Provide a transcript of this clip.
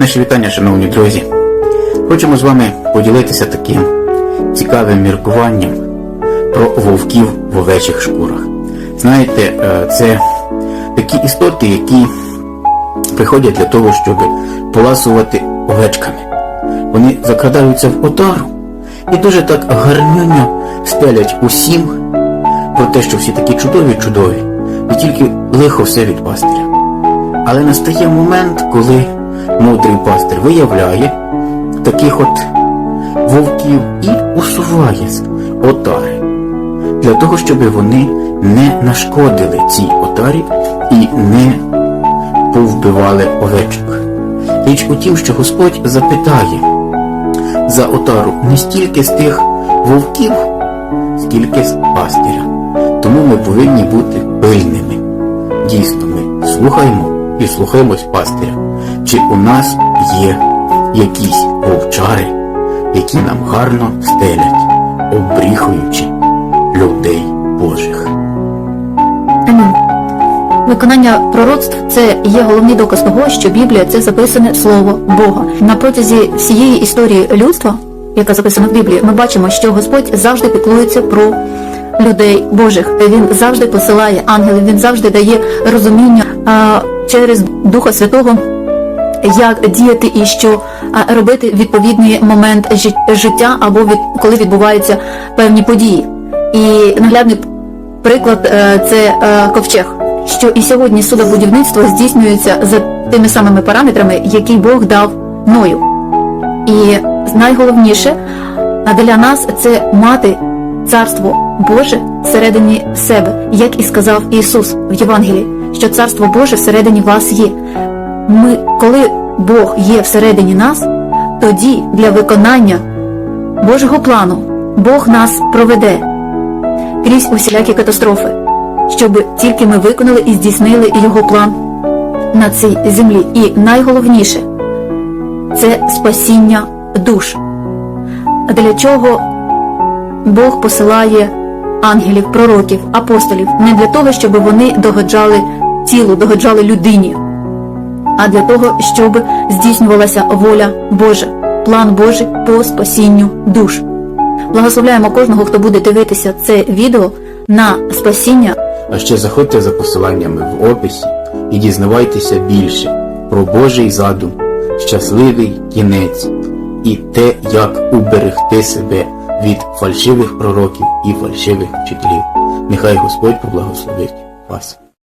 Наші вітання, шановні друзі. Хочемо з вами поділитися таким цікавим міркуванням про вовків в овечих шкурах. Знаєте, е, це такі істоти, які приходять для того, щоб поласувати овечками. Вони закрадаються в отару і дуже так гарньоньо стелять усім про те, що всі такі чудові, чудові, і тільки лихо все від пастиря. Але настає момент, коли мудрий пастир виявляє таких от вовків і усуває з отари для того, щоб вони не нашкодили цій отарі і не повбивали овечок. Річ у тім, що Господь запитає за отару не стільки з тих вовків, скільки з пастиря. Тому ми повинні бути пильними. Дійсно, ми слухаємо і слухаємось пастиря. Чи у нас є якісь вовчари, які нам гарно стелять, обріхуючи людей Божих. Виконання пророцтв це є головний доказ того, що Біблія це записане слово Бога. На протязі всієї історії людства, яка записана в Біблії, ми бачимо, що Господь завжди піклується про людей Божих. Він завжди посилає ангелів, він завжди дає розуміння а, через Духа Святого, як діяти і що робити відповідний момент життя або від коли відбуваються певні події. І наглядний приклад е, це е, ковчег, що і сьогодні судобудівництво здійснюється за тими самими параметрами, які Бог дав Ною. І найголовніше для нас це мати царство Боже всередині себе, як і сказав Ісус в Євангелії, що царство Боже всередині вас є. Ми, коли Бог є всередині нас, тоді для виконання Божого плану Бог нас проведе крізь усілякі катастрофи, щоб тільки ми виконали і здійснили його план на цій землі. І найголовніше це спасіння душ. Для чого Бог посилає ангелів, пророків, апостолів не для того, щоб вони догоджали тілу, догоджали людині, а для того, щоб здійснювалася воля Божа, план Божий по спасінню душ. Благословляємо кожного, хто буде дивитися це відео на спасіння А ще заходьте за посиланнями в описі і дізнавайтеся більше про Божий задум, щасливий кінець і те, як уберегти себе від фальшивих пророків і фальшивих вчителів. Нехай Господь поблагословить вас.